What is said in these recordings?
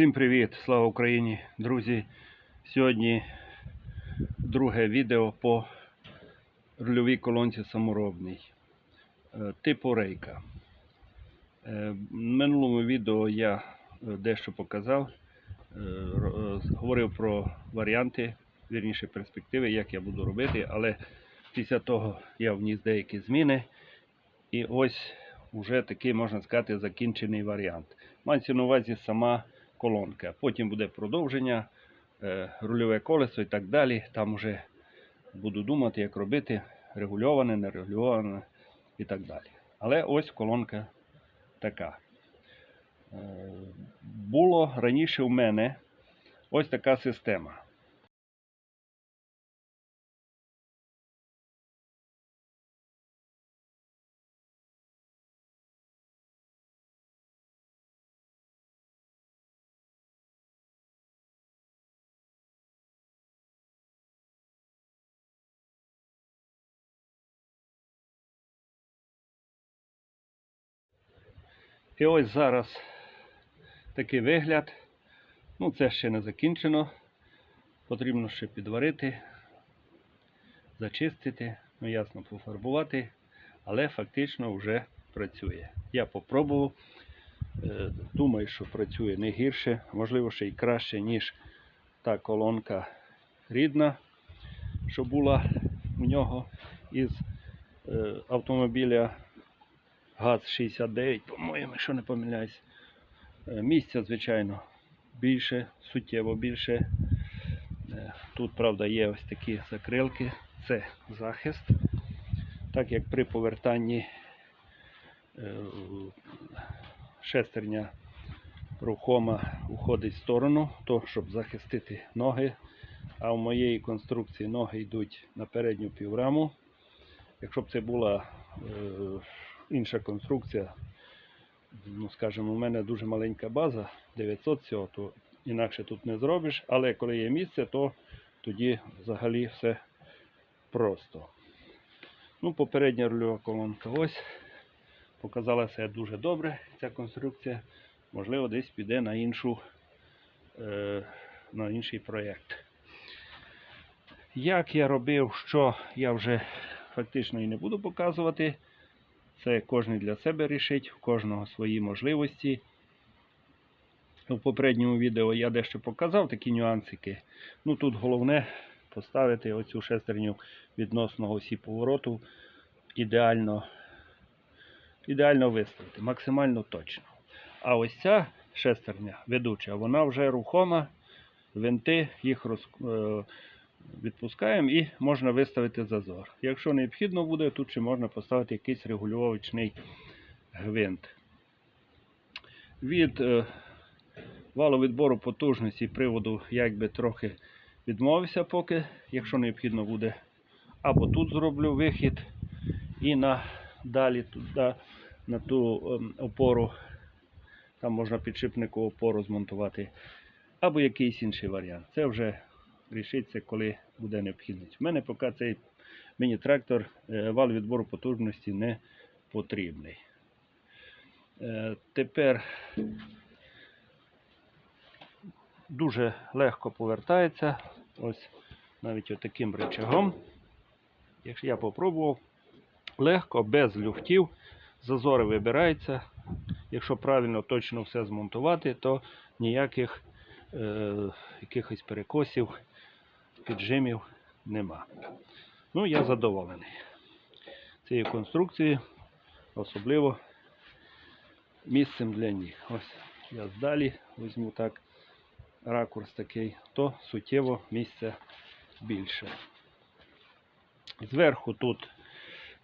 Всім привіт! Слава Україні! Друзі! Сьогодні друге відео по рульовій колонці саморобній е, типу рейка. Е, В минулому відео я е, дещо показав, говорив про варіанти, вірніше перспективи, як я буду робити, але після того я вніс деякі зміни. І ось уже такий, можна сказати, закінчений варіант. Мається на увазі сама колонка. Потім буде продовження, е, рульове колесо і так далі. Там вже буду думати, як робити, регульоване, нерегульоване і так далі. Але ось колонка така. Е, Було раніше у мене ось така система. І ось зараз такий вигляд. Ну, це ще не закінчено. Потрібно ще підварити, зачистити, ну ясно, пофарбувати, але фактично вже працює. Я попробував. Е, Думаю, що працює не гірше, можливо, ще й краще, ніж та колонка рідна, що була у нього із е, автомобіля ГАЗ-69, по-моєму, якщо не помиляюсь. Е, Місця, звичайно, більше, суттєво більше. Е, Тут, правда, є ось такі закрилки. Це захист. Так як при повертанні е, шестерня рухома уходить в сторону, то щоб захистити ноги. А в моєї конструкції ноги йдуть на передню півраму. Якщо б це була інша конструкція, ну скажімо, у мене дуже маленька база, 900 всього, то інакше тут не зробиш, але коли є місце, то тоді взагалі все просто. Ну, попередня рульова колонка ось. Показала себе дуже добре ця конструкція. Можливо, десь піде на іншу, е, на інший проєкт. Як я робив, що я вже фактично і не буду показувати. Це кожен для себе рішить, у кожного свої можливості. У попередньому відео я дещо показав такі нюансики. Ну тут головне поставити оцю шестерню відносно осі повороту ідеально, ідеально виставити, максимально точно. А ось ця шестерня ведуча, вона вже рухома, винти їх роз, е, відпускаємо і можна виставити зазор. Якщо необхідно буде, тут ще можна поставити якийсь регулювачний гвинт. Від е, валовідбору потужності приводу якби трохи відмовився поки, якщо необхідно буде. Або тут зроблю вихід і на, далі туди, на ту ем, опору, там можна підшипнику опору змонтувати, або якийсь інший варіант. Це вже рішиться, коли буде необхідність. У мене поки цей міні-трактор е, вал відбору потужності не потрібний. Е, Тепер дуже легко повертається. Ось навіть отаким рычагом. Якщо я попробував, легко, без люфтів, зазори вибираються. Якщо правильно точно все змонтувати, то ніяких е, якихось перекосів, піджимів нема. Ну, я задоволений цією конструкцією, особливо місцем для ніг. Ось я здалі візьму так ракурс такий, то суттєво місця більше. Зверху тут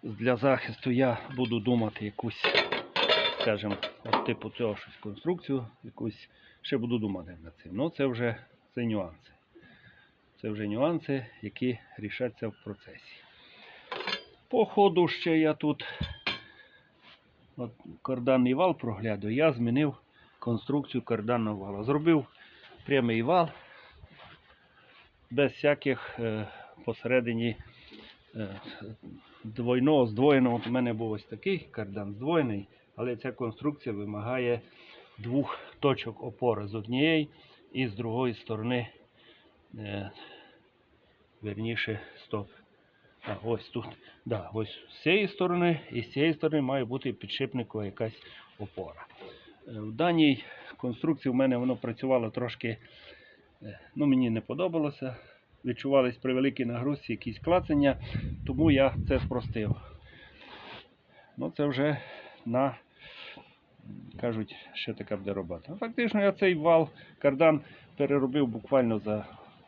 для захисту я буду думати якусь, скажімо, типу цього щось конструкцію, якусь ще буду думати над цим. Ну це вже це нюанси. Це вже нюанси, які рішаться в процесі. По ходу ще я тут от, карданний вал проглядаю, я змінив конструкцію карданного вала. Зробив прямий вал без всяких е, посередині е, двойного, здвоєного. От у мене був ось такий кардан здвоєний, але ця конструкція вимагає двох точок опори з однієї і з другої сторони, верніше, стоп. А, ось тут. Да, ось з цієї сторони і з цієї сторони має бути підшипникова якась опора. Е, В даній конструкції в мене воно працювало трошки, е, ну мені не подобалося. Відчувались при великій нагрузці якісь клацання, тому я це спростив. Ну, це вже на, кажуть, ще така буде робота. Ну, Фактично я цей вал кардан переробив буквально за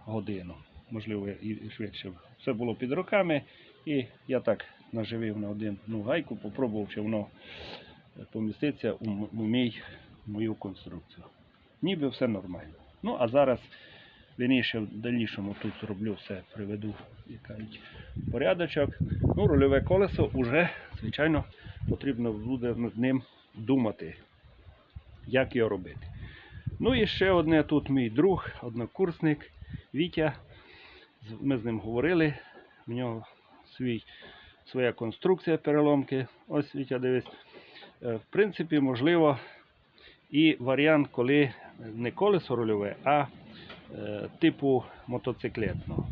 годину. Можливо, і швидше. Все було під руками, і я так наживив на один ну, гайку, попробував, чи воно поміститься у, у мій, мою конструкцію. Ніби все нормально. Ну, а зараз, вірніше, в дальнішому тут зроблю все, приведу порядочок. Ну, рульове колесо вже, звичайно, потрібно буде над ним думати, як його робити. Ну і ще одне тут мій друг, однокурсник Вітя. Ми з ним говорили. В нього свій, своя конструкція переломки. Ось Вітя, дивись. Е, В принципі, можливо, і варіант, коли не колесо рульове, а е, типу мотоциклетного.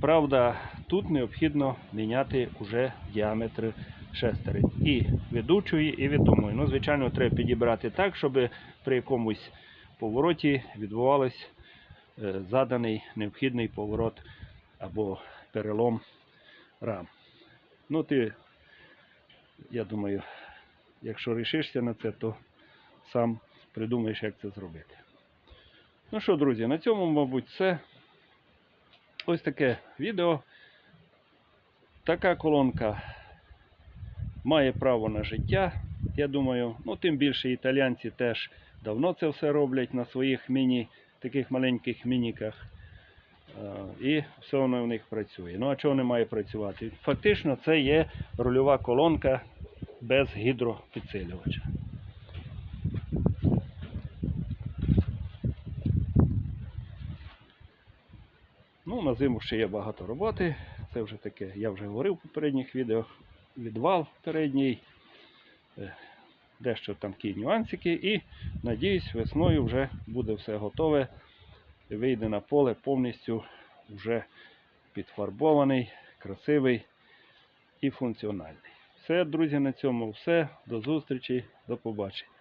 Правда, тут необхідно міняти уже діаметр шестерень і ведучої, і відомої. Ну, звичайно, треба підібрати так, щоб при якомусь повороті відбувався е, заданий необхідний поворот або перелом рам. Ну, ти, я думаю, якщо рішишся на це, то сам придумаєш, як це зробити. Ну що, друзі, на цьому, мабуть, все. Ось таке відео. Така колонка має право на життя. Я думаю, ну тим більше італійці теж давно це все роблять на своїх міні, таких маленьких мініках. Е, І все воно в них працює. Ну а чого не має працювати? Фактично це є рульова колонка без гідропідсилювача. Ну, на зиму ще є багато роботи. Це вже таке, я вже говорив в попередніх відео. Відвал передній, е, дещо там ті нюансики. І надіюсь, весною вже буде все готове. Вийде на поле повністю вже підфарбований, красивий і функціональний. Все, друзі, на цьому все. До зустрічі, до побачення.